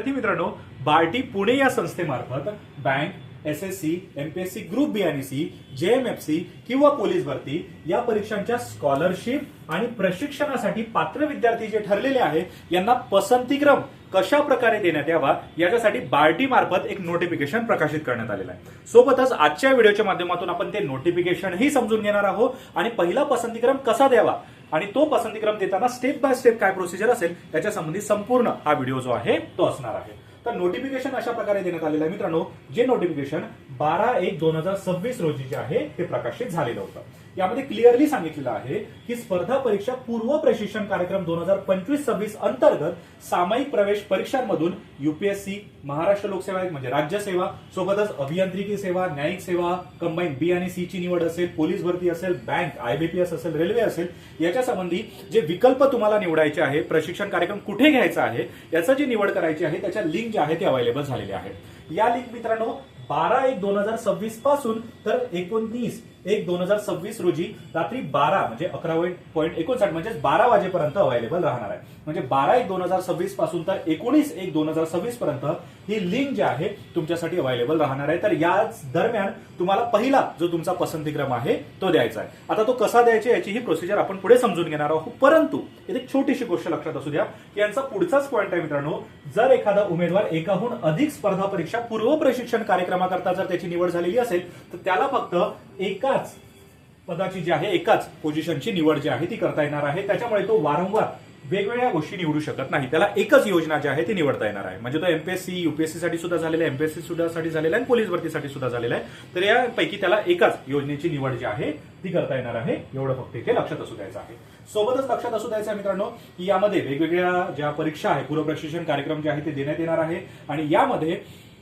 विद्यार्थी मित्रांनो बार्टी पुणे या संस्थेमार्फत bank S S C MPSC group B आणि सी जेएमएफसी किंवा पोलीस भरती या परीक्षांच्या स्कॉलरशिप आणि प्रशिक्षणासाठी पात्र विद्यार्थी जे ठरलेले आहेत यांना पसंतीक्रम कशा प्रकारे देण्यात यावा याच्यासाठी बार्टी मार्फत एक नोटिफिकेशन प्रकाशित करण्यात आलेलं आहे. सोबतच आजच्या व्हिडिओच्या माध्यमातून आपण ते नोटिफिकेशनही समजून घेणार आहोत आणि पहिला पसंतीक्रम कसा द्यावा आणि तो पसंतीक्रम देताना स्टेप बाय स्टेप काय प्रोसिजर असेल त्याच्या संबंधी संपूर्ण हा व्हिडिओ जो आहे तो असणार आहे. तर नोटिफिकेशन अशा प्रकारे देण्यात आलेलं आहे मित्रांनो जे नोटिफिकेशन बारा एक दोन हजार सव्वीस रोजी जे आहे ते प्रकाशित झालेलं होतं. यामध्ये क्लिअरली सांगितलेलं आहे की स्पर्धा परीक्षा पूर्व प्रशिक्षण कार्यक्रम दोन हजार पंचवीस सव्वीस अंतर्गत सामायिक प्रवेश परीक्षांमधून युपीएससी महाराष्ट्र लोकसेवा आयोग म्हणजे राज्यसेवा सोबतच अभियांत्रिकी सेवा न्यायिक सेवा कंबाईन बी आणि सी ची निवड असेल पोलीस भरती असेल बँक आयबीपीएस असेल रेल्वे असेल याच्या संबंधी जे विकल्प तुम्हाला निवडायचे आहे प्रशिक्षण कार्यक्रम कुठे घ्यायचा आहे याचं जी निवड करायची आहे त्याच्या लिंक ज्या आहे ते अवेलेबल झालेले आहेत. या लिंक मित्रांनो बारा एक दोन हजार सव्वीसपासून तर एकोणतीस एक दोन हजार सव्वीस रोजी रात्री बारा म्हणजे अकरा पॉईंट एकोणसाठ म्हणजे बारा वाजेपर्यंत अवेलेबल राहणार आहे. म्हणजे बारा एक दोन हजार सव्वीसपासून तर एकोणीस एक दोन हजार सव्वीस पर्यंत ही लिंक जी आहे तुमच्यासाठी अवेलेबल राहणार आहे. तर याच दरम्यान तुम्हाला पहिला जो तुमचा पसंतीक्रम आहे तो द्यायचा आहे. आता तो कसा द्यायचा याची ही प्रोसिजर आपण पुढे समजून घेणार आहोत. परंतु इथे एक छोटीशी गोष्ट लक्षात असू द्या की यांचा पुढचाच पॉईंट आहे मित्रांनो जर एखादा उमेदवार एकाहून अधिक स्पर्धा परीक्षा पूर्व प्रशिक्षण कार्यक्रमाकरता जर त्याची निवड झालेली असेल तर त्याला फक्त एकाच पदाची जी आहे एकाच पोझिशनची निवड जी आहे ती करता येणार आहे. त्याच्यामुळे तो वारंवार वेगवेगळ्या गोष्टी निवडू शकत नाही. त्याला एकच योजना जी आहे ती निवडता येणार आहे. म्हणजे तो एमपीएससी युपीएससी साठी सुद्धा झालेला आहे एमपीएससी सुद्धा साठी झालेला आहे पोलीस भरतीसाठी सुद्धा झालेला आहे. तर यापैकी त्याला एकाच योजनेची निवड जी आहे ती करता येणार आहे. एवढं फक्त इथे लक्षात असू द्यायचं आहे. सोबतच लक्षात असू द्यायचं आहे मित्रांनो की यामध्ये वेगवेगळ्या ज्या परीक्षा आहे पूर्व प्रशिक्षण कार्यक्रम जे आहे ते देण्यात येणार आहे. आणि यामध्ये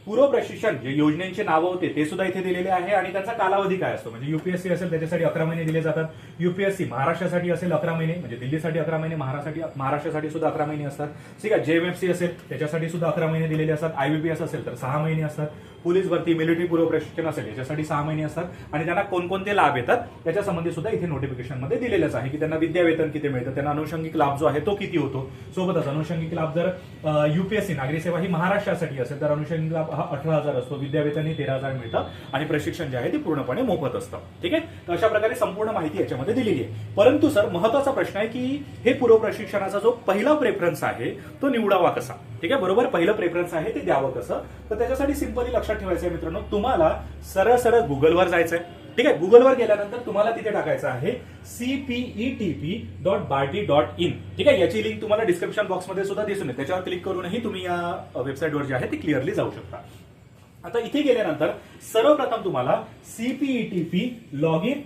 पूर्व प्रशिक्षण जे योजनेचे नावं होते ते सुद्धा इथे दिलेले आहे. आणि त्याचा कालावधी काय असतो? म्हणजे युपीएससी असेल त्याच्यासाठी अकरा महिने दिले जातात. युपीएससी महाराष्ट्रासाठी असेल अकरा महिने म्हणजे दिल्लीसाठी अकरा महिने महाराष्ट्रासाठी महाराष्ट्रासाठी सुद्धा अकरा महिने असतात. ठीक आहे जेएमएफसी असेल त्याच्यासाठी सुद्धा अकरा महिने दिलेले असतात. आयबीपीएस असेल तर सहा महिने असतात. पोलीस भरती मिलिटरी पूर्व प्रशिक्षण असेल याच्यासाठी सहा महिने असतात. आणि त्यांना कोणकोणते लाभ येतात त्याच्या संबंधी सुद्धा इथे नोटिफिकेशनमध्ये दिलेलंच आहे की त्यांना विद्यावेतन किती मिळतं त्यांना अनुषंगिक लाभ जो आहे तो किती होतो. सोबतच अनुषंगिक लाभ जर युपीएससी नागरी सेवा ही महाराष्ट्रासाठी असेल तर अनुषंगिक लाभ हा अठरा हजार असतो विद्यावेतन तेरा हजार मिळतं आणि प्रशिक्षण जे आहे ते पूर्णपणे मोफत असतं. ठीक आहे? तर अशा प्रकारे संपूर्ण माहिती याच्यामध्ये दिलेली आहे. परंतु सर महत्त्वाचा प्रश्न आहे की हे पूर्व प्रशिक्षणाचा जो पहिला प्रेफरन्स आहे तो निवडावा कसा? ठीक आहे? बरोबर? पहिलं प्रेफरन्स आहे ते द्यावं कसं? तर त्याच्यासाठी सिंपली लक्षात ठेवायचं आहे मित्रांनो तुम्हाला सरळ सरळ गुगलवर जायचं आहे ठीक आहे? गुगलवर गेल्यानंतर तुम्हाला तिथे टाकायचं आहे CPETP dot BARTI dot in ठीक आहे? याची लिंक तुम्हाला डिस्क्रिप्शन बॉक्समध्ये सुद्धा दिसून त्याच्यावर क्लिक करूनही तुम्ही या वेबसाईटवर जे आहे ते क्लिअरली जाऊ शकता. आता इथे गेल्यानंतर सर्वप्रथम तुम्हाला CPETP log in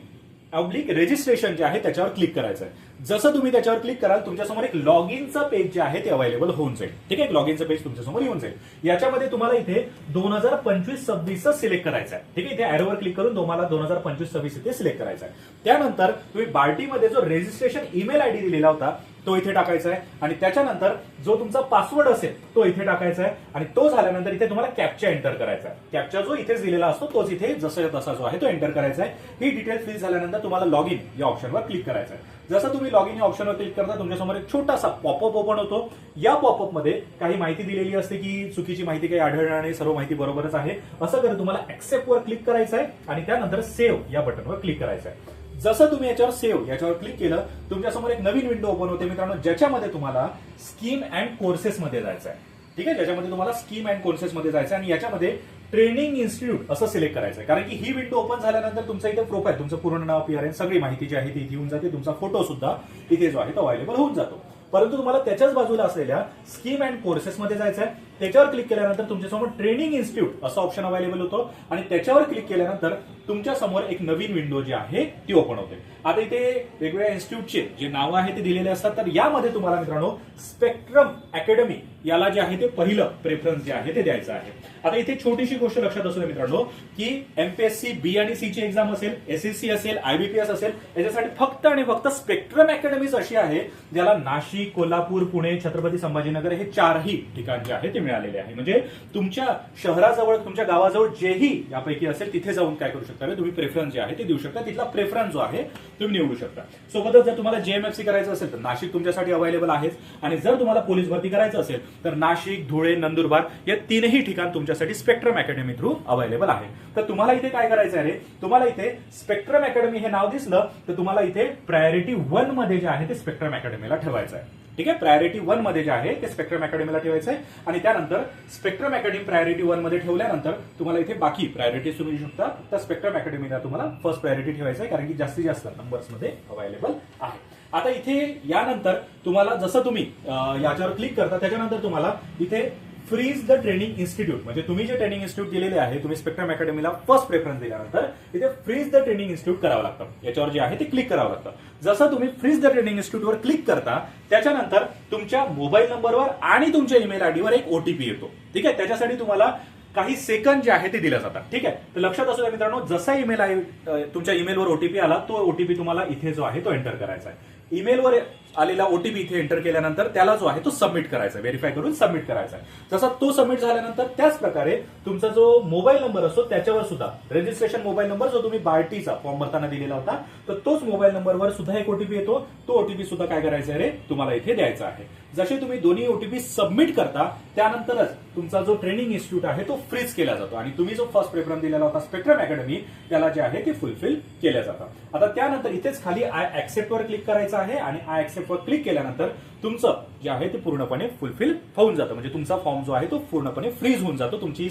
oblique registration जे आहे त्याच्यावर क्लिक करायचं आहे जसं तुम्ही त्याच्यावर क्लिक कराल तुमच्यासमोर एक लॉग इनचं पेज जे आहे ते अवेलेबल होऊन जाईल. ठीक आहे? लॉग इनचं पेज तुमच्यासमोर येऊन जाईल. याच्यामध्ये तुम्हाला इथे दोन हजार पंचवीस सव्वीस सिलेक्ट करायचं आहे. ठीक आहे? इथे ऍरोवर क्लिक करून तुम्हाला दोन हजार पंचवीस सव्वीस इथे सिलेक्ट करायचं आहे. त्यानंतर तुम्ही बार्टीमध्ये जो रजिस्ट्रेशन ईमेल आयडी दिलेला होता तो इथे टाकायचा आहे. आणि त्याच्यानंतर जो तुमचा पासवर्ड असेल तो इथे टाकायचा आहे. आणि तो झाल्यानंतर इथे तुम्हाला कॅपचा एंटर करायचा आहे. कॅपचा जो इथेच दिलेला असतो तोच इथे जसं तसा जो आहे तो एंटर करायचा आहे. ही डिटेल फिल झाल्यानंतर तुम्हाला लॉग इन या ऑप्शनवर क्लिक करायचं आहे. जसं तुम्ही लॉग इन या ऑप्शनवर क्लिक करता तुमच्यासमोर एक छोटासा पॉपअप ओपन होतो. या पॉपअपमध्ये काही माहिती दिलेली असते की चुकीची माहिती काही आढळणार नाही सर्व माहिती बरोबरच आहे. असं करत तुम्हाला ऍक्सेप्ट वर क्लिक करायचं आहे. आणि त्यानंतर सेव्ह या बटनवर क्लिक करायचं आहे. जसं तुम्ही याच्यावर सेव्ह याच्यावर क्लिक केलं तुमच्यासमोर एक नवीन विंडो ओपन होते. मित्रांनो ज्याच्यामध्ये तुम्हाला स्कीम अँड कोर्सेस मध्ये जायचं आहे. ठीक आहे? ज्याच्यामध्ये तुम्हाला स्कीम अँड कोर्सेस मध्ये जायचं आहे आणि याच्यामध्ये ट्रेनिंग इन्स्टिट्यूट असं सिलेक्ट करायचं आहे. कारण की ही विंडो ओपन झाल्यानंतर तुमचं इथे प्रोफाईल तुमचं पूर्ण नाव पी आर एन सगळी माहिती जी आहे ती इथे येऊन जाते. तुमचा फोटो सुद्धा इथे जो आहे तो अवेलेबल होऊन जातो. परंतु तुम्हाला त्याच्याच बाजूला असलेल्या स्कीम अँड कोर्सेस मध्ये जायचं आहे. त्याच्यावर क्लिक केल्यानंतर तुमच्यासमोर ट्रेनिंग इन्स्टिट्यूट असं ऑप्शन अवेलेबल होतं. आणि त्याच्यावर क्लिक केल्यानंतर तुमच्यासमोर एक नवीन विंडो जी आहे ती ओपन होते. आता इथे वेगवेगळ्या इन्स्टिट्यूटचे जे नावं आहे ते दिलेले असतात. तर यामध्ये तुम्हाला मित्रांनो स्पेक्ट्रम अकॅडमी याला जे आहे ते पहिलं प्रेफरन्स जे आहे ते द्यायचं आहे. आता इथे छोटीशी गोष्ट लक्षात असू दे मित्रांनो की एमपीएससी बी आणि सी ची एक्झाम असेल एसएससी असेल आयबीपीएस असेल याच्यासाठी फक्त आणि फक्त स्पेक्ट्रम अकॅडमीज अशी आहे ज्याला नाशिक कोल्हापूर पुणे छत्रपती संभाजीनगर हे चारही ठिकाण जे आहे ते मिळालेले आहे. म्हणजे तुमच्या शहराजवळ तुमच्या गावाजवळ जेही यापैकी असेल तिथे जाऊन काय करू शकता? तुम्ही प्रेफरन्स जे आहे ते देऊ शकता. तिथला प्रेफरन्स जो आहे तुम्ही निवडू शकता. सोबतच जर तुम्हाला जेएमएफसी करायचं असेल तर नाशिक तुमच्यासाठी अवेलेबल आहेच. आणि जर तुम्हाला पोलीस भरती करायचं असेल तर नाशिक धुळे नंदुरबार या तीनही ठिकाण तुमच्यासाठी स्पेक्ट्रम अकॅडमी थ्रू अवेलेबल आहे. तर तुम्हाला इथे काय करायचं आहे तुम्हाला इथे स्पेक्ट्रम अकॅडमी हे नाव दिसलं तर तुम्हाला इथे प्रायोरिटी वनमध्ये जे आहे ते स्पेक्ट्रम अकॅडमीला ठेवायचं आहे ठीक आहे? प्रायोरिटी वनमध्ये जे आहे ते स्पेक्ट्रम अकॅडमीला ठेवायचं आहे. आणि त्यानंतर स्पेक्ट्रम अकॅडमी प्रायोरिटी वनमध्ये ठेवल्यानंतर तुम्हाला इथे बाकी प्रायोरिटीज तुम्ही देऊ शकता. तर स्पेक्ट्रम अकॅडमीला तुम्हाला फर्स्ट प्रायोरिटी ठेवायचं आहे कारण की जास्तीत जास्त नंबर्समध्ये अवेलेबल आहे. आता इथे यानंतर तुम्हाला जसं तुम्ही याच्यावर क्लिक करता त्याच्यानंतर तुम्हाला इथे फ्रीज द ट्रेनिंग इन्स्टिट्यूट म्हणजे तुम्ही जे ट्रेनिंग इन्स्टिट्यूट दिलेले आहे तुम्ही स्पेक्ट्रम अकॅडमीला फर्स्ट प्रेफरन्स दिल्यानंतर इथे फ्रीज द ट्रेनिंग इन्स्टिट्यूट करावं लागतं. याच्यावर जे आहे ते क्लिक करावं लागतं. जसं तुम्ही फ्रीज द ट्रेनिंग इन्स्टिट्यूटवर क्लिक करता त्याच्यानंतर तुमच्या मोबाईल नंबरवर आणि तुमच्या ईमेल आयडीवर एक ओटीपी येतो. ठीक आहे? त्याच्यासाठी तुम्हाला काही सेकंद जे आहे ते दिले जातात. ठीक आहे? तर लक्षात असू द्या मित्रांनो जसा ईमेल आहे तुमच्या ईमेलवर ओटीपी आला तो ओटीपी तुम्हाला इथे जो आहे तो एंटर करायचा आहे. ईमेलवर आलेला ओटीपी इथे एंटर केल्यानंतर त्याला जो आहे तो सबमिट करायचा व्हेरीफाय करून सबमिट करायचा आहे. जसा तो सबमिट झाल्यानंतर त्याच प्रकारे तुमचा जो मोबाईल नंबर असतो त्याच्यावर सुद्धा रजिस्ट्रेशन मोबाईल नंबर जो तुम्ही बार्टीचा फॉर्म भरताना दिलेला होता तर तोच मोबाईल नंबरवर सुद्धा एक ओटीपी येतो. तो ओटीपी सुद्धा काय करायचा आहे रे? तुम्हाला इथे द्यायचा आहे. जसे तुम्ही दोन्ही ओटीपी सबमिट करता त्यानंतरच तुमचा जो ट्रेनिंग इन्स्टिट्यूट आहे तो फ्रीज केला जातो. आणि तुम्ही जो फर्स्ट प्रेफरन्स दिलेला होता स्पेक्ट्रम अकॅडमी त्याला जे आहे ते फुलफिल केल्या जातात. आता त्यानंतर इथेच खाली आय ऍक्सेप्ट वर क्लिक करायचं आहे आणि आय ऍक्सेप्ट वर क्लिक केल्यानंतर तुमचं जे आहे ते पूर्णपणे फुलफिल होऊन जातं. म्हणजे तुमचा फॉर्म जो आहे तो पूर्णपणे फ्रीज होऊन जातो. तुमची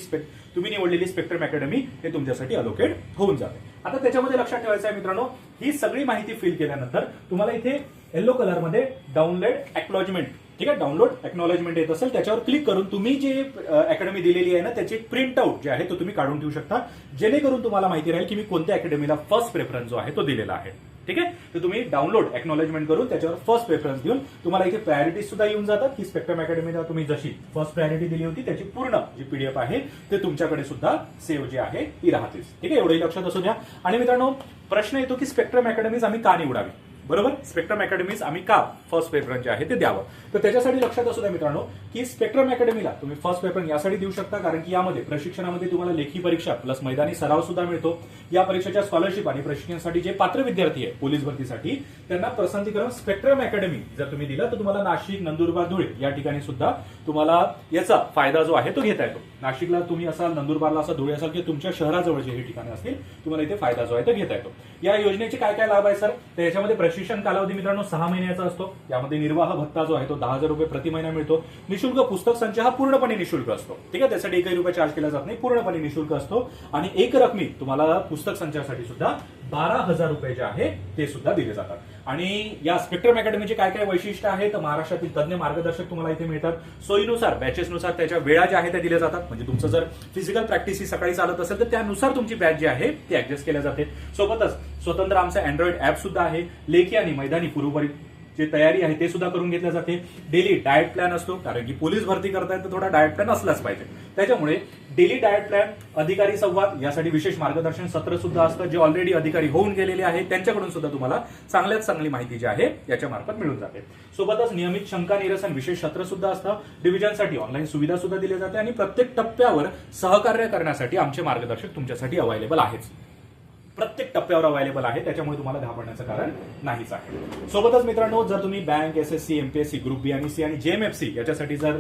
तुम्ही निवडलेली स्पेक्ट्रम अकॅडमी हे तुमच्यासाठी अलोकेट होऊन जाते. आता त्याच्यामध्ये लक्षात ठेवायचं आहे मित्रांनो ही सगळी माहिती फिल केल्यानंतर तुम्हाला इथे येलो कलरमध्ये डाउनलोड एक्नॉलेजमेंट ठीक आहे? डाउनलोड एक्नॉलेजमेंट येत असेल त्याच्यावर क्लिक करून तुम्ही जे अकॅडमी दिलेली आहे ना त्याची प्रिंट आउट जे आहे तो तुम्ही काढून ठेवू शकता. जेणेकरून तुम्हाला माहिती राहील की मी कोणत्या अकॅडमीला फर्स्ट प्रेफरन्स जो आहे तो दिलेला आहे. ठीक आहे? तर तुम्ही डाउनलोड एक्नॉलेजमेंट करून त्याच्यावर फर्स्ट प्रेफरन्स देऊन तुम्हाला इथे प्रायोरिटी सुद्धा येऊन जातात. की स्पेक्ट्रम अकॅडमीला तुम्ही जशी फर्स्ट प्रायोरिटी दिली होती त्याची पूर्ण जी पीडीएफ आहे ते तुमच्याकडे सुद्धा सेव्ह जी आहे ती राहतेच. ठीक आहे? एवढंही लक्षात असू द्या. आणि मित्रांनो प्रश्न येतो की स्पेक्ट्रम अकॅडमीज आम्ही का निवडावी? बरोबर? स्पेक्ट्रम अकॅडमीज आम्ही का फर्स्ट पेपरन जे आहे ते द्यावं? तर त्याच्यासाठी लक्षात असू द्या मित्रांनो की स्पेक्ट्रम अकॅडमीला तुम्ही फर्स्ट पेपर यासाठी देऊ शकता कारण की यामध्ये प्रशिक्षणामध्ये तुम्हाला लेखी परीक्षा प्लस मैदानी सराव सुद्धा मिळतो. या परीक्षेच्या स्कॉलरशिप आणि प्रशिक्षणासाठी जे पात्र विद्यार्थी आहे पोलीस भरतीसाठी त्यांना प्रसंतीकरण स्पेक्ट्रम अकॅडमी जर तुम्ही दिलं तर तुम्हाला नाशिक नंदुरबार धुळे या ठिकाणी सुद्धा तुम्हाला याचा फायदा जो आहे तो घेता येतो. नाशिकला तुम्ही असाल नंदुरबारला असाल धुळे असाल की तुमच्या शहराजवळ जे हे ठिकाणी असतील तुम्हाला इथे फायदा जो आहे तो घेता येतो. या योजनेचे काय काय लाभ आहे सर? तर याच्यामध्ये प्रशिक्षण कालावधी मित्रांनो सहा महिन्याचा असतो. यामध्ये निर्वाह भत्ता जो आहे तो दहा हजार रुपये प्रति महिना मिळतो. निशुल्क पुस्तक संच हा पूर्णपणे निशुल्क असतो. ठीक आहे? त्यासाठी एकही रुपये चार्ज केला जात नाही. पूर्णपणे निशुल्क असतो. आणि एक रकमी तुम्हाला पुस्तक संचासाठी सुद्धा बारा हजार रुपये जे आहे ते सुद्धा दिले जातात. आणि या स्पेक्ट्रम अकॅडमीचे काय काय वैशिष्ट्य आहे? तर महाराष्ट्रातील तज्ञ मार्गदर्शक तुम्हाला इथे मिळतात. सोयीनुसार बॅचेसनुसार त्याच्या वेळा ज्या आहेत त्या दिल्या जातात. म्हणजे तुमचं जर फिजिकल प्रॅक्टिस ही सकाळी चालत असेल तर त्यानुसार तुमची बॅच जी आहे ती ऍडजस्ट केल्या जाते. सोबतच स्वतंत्र आमचं अँड्रॉइड ऍप सुद्धा आहे. लेखी आणि मैदानी पूर्वपरी जे तयारी आहे ते सुद्धा करून घेतल्या जाते. डेली डाएट प्लॅन असतो कारण की पोलीस भरती करतायत तर थोडा डाएट प्लॅन असलाच पाहिजे. त्याच्यामुळे डेली डाएट प्लॅन अधिकारी संवाद यासाठी विशेष मार्गदर्शन सत्र सुद्धा असतं जे ऑलरेडी अधिकारी होऊन गेलेले आहेत. त्यांच्याकडून सुद्धा तुम्हाला चांगल्यात चांगली माहिती जी आहे याच्या मार्फत मिळून जाते. सोबतच नियमित शंका निरसन विशेष सत्र सुद्धा असतं. डिव्हिजनसाठी ऑनलाईन सुविधा सुद्धा दिली जाते आणि प्रत्येक टप्प्यावर सहकार्य करण्यासाठी आमचे मार्गदर्शक तुमच्यासाठी अवेलेबल आहेच. प्रत्येक टप्प्यावर अवेलेबल आहे. त्याच्यामुळे तुम्हाला घाबरण्याचं कारण नाहीच आहे. सोबतच मित्रांनो जर तुम्ही bank SSC MPSC group B आणि सी आणि जेएमएफसी याच्यासाठी जर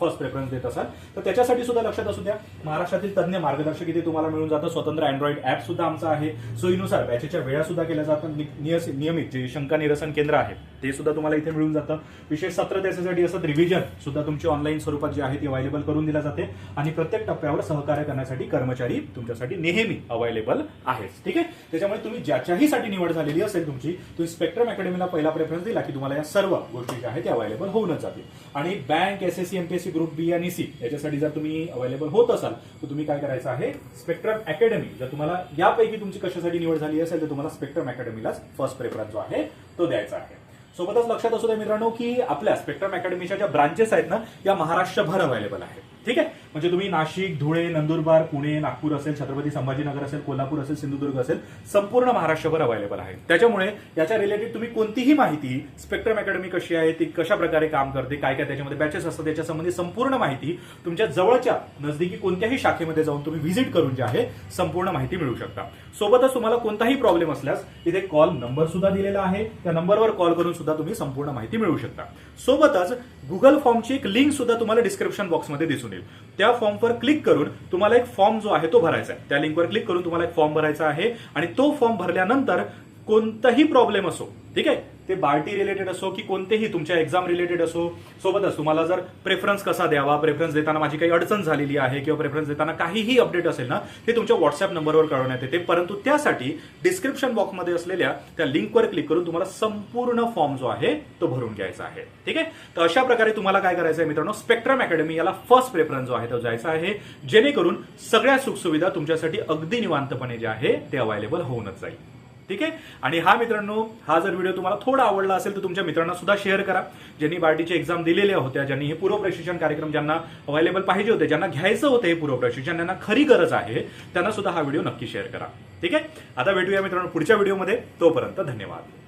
फर्स्ट प्रेफरन्स देत असाल तर त्याच्यासाठी सुद्धा लक्षात असू द्या. महाराष्ट्रातील तज्ञ मार्गदर्शक इथे तुम्हाला मिळून जातं. स्वतंत्र अँड्रॉइड ऍप सुद्धा आमचं आहे. सोयीनुसार बॅचेच्या वेळा सुद्धा केल्या जातात. नि- नियस- नियमित जे शंका निरसन केंद्र आहे ते सुद्धा तुम्हाला इथे मिळून जातं. विशेष सत्र त्याच्यासाठी असत रिव्हिजन सुद्धा तुमची ऑनलाईन स्वरूपात जे आहे ती अवेलेबल करून दिल्या जाते. आणि प्रत्येक टप्प्यावर सहकार्य करण्यासाठी कर्मचारी तुमच्यासाठी नेहमी अवेलेबल आहेत. ठीक आहे? त्याच्यामुळे तुम्ही ज्याच्याही साठी निवड झालेली असेल तुमची तुम्ही स्पेक्ट्रम अकॅडमीला पहिला प्रेफरन्स दिला की तुम्हाला या सर्व गोष्टी ज्या आहेत त्या अवेलेबल होऊनच जातील. आणि bank SSC MPSC group B आणि सी याच्यासाठी जर तुम्ही अवेलेबल होत असाल तर तुम्ही काय करायचं आहे? स्पेक्ट्रम अकॅडमी जर तुम्हाला यापैकी तुमची कशासाठी निवड झाली असेल तर तुम्हाला स्पेक्ट्रम अकॅडमीलाच फर्स्ट प्रेफरन्स जो आहे तो द्यायचा आहे. सोबतच लक्षात असू द्या मित्रांनो की आपल्या स्पेक्ट्रम अकॅडमीच्या ज्या ब्रांचेस आहेत ना या महाराष्ट्रभर अवेलेबल आहेत. ठीक आहे? म्हणजे तुम्ही नाशिक धुळे नंदुरबार पुणे नागपूर असेल छत्रपती संभाजीनगर असेल कोल्हापूर असेल सिंधुदुर्ग असेल संपूर्ण महाराष्ट्रभर अवेलेबल आहे. त्याच्यामुळे याच्या रिलेटेड तुम्ही कोणतीही माहिती स्पेक्ट्रम अकॅडमी कशी आहे ती कशा प्रकारे काम करते काय काय त्याच्यामध्ये बॅचेस असतात त्याच्यासंबंधी संपूर्ण माहिती तुमच्या जवळच्या नजदीकी कोणत्याही शाखेमध्ये जाऊन तुम्ही व्हिजिट करून जे आहे संपूर्ण माहिती मिळू शकता. सोबतच तुम्हाला कोणताही प्रॉब्लेम असल्यास तिथे कॉल नंबर सुद्धा दिलेला आहे. त्या नंबरवर कॉल करून सुद्धा तुम्ही संपूर्ण माहिती मिळवू शकता. सोबतच गुगल फॉर्मची एक लिंक सुद्धा तुम्हाला डिस्क्रिप्शन बॉक्समध्ये दिसून येईल. त्या फॉर्मवर क्लिक करून तुम्हाला एक फॉर्म जो आहे तो भरायचा आहे. त्या लिंकवर क्लिक करून तुम्हाला एक फॉर्म भरायचा आहे आणि तो फॉर्म भरल्यानंतर कोणताही प्रॉब्लेम असो ठीक आहे? ते बार्टी रिलेटेड असो की कोणतेही तुमच्या एक्झाम रिलेटेड असो सोबतच तुम्हाला जर प्रेफरन्स कसा द्यावा प्रेफरन्स देताना माझी काही अडचण झालेली आहे किंवा प्रेफरन्स देताना काहीही अपडेट असेल ना ते तुमच्या व्हॉट्सअप नंबरवर कळवण्यात येते. परंतु त्यासाठी डिस्क्रिप्शन बॉक्समध्ये असलेल्या त्या लिंकवर क्लिक करून तुम्हाला संपूर्ण फॉर्म जो आहे तो भरून घ्यायचा आहे. ठीक आहे? तर अशा प्रकारे तुम्हाला काय करायचं आहे मित्रांनो स्पेक्ट्रम अकॅडमी याला फर्स्ट प्रेफरन्स जो आहे तो जायचा आहे. जेणेकरून सगळ्या सुखसुविधा तुमच्यासाठी अगदी निवांतपणे जे आहे ते अवेलेबल होऊनच जाईल. ठीक आहे? आणि हा मित्रांनो हा जर व्हिडिओ तुम्हाला थोडा आवडला असेल तर तुमच्या मित्रांना सुद्धा शेअर करा. ज्यांनी बार्टीची एक्झाम दिलेल्या होत्या ज्यांनी हे पूर्व प्रशिक्षण कार्यक्रम ज्यांना अवेलेबल पाहिजे होते ज्यांना घ्यायचं होतं हे पूर्व प्रशिक्षण ज्यांना खरी गरज आहे त्यांना सुद्धा हा व्हिडिओ नक्की शेअर करा. ठीक आहे? आता भेटूया मित्रांनो पुढच्या व्हिडिओमध्ये. तोपर्यंत धन्यवाद.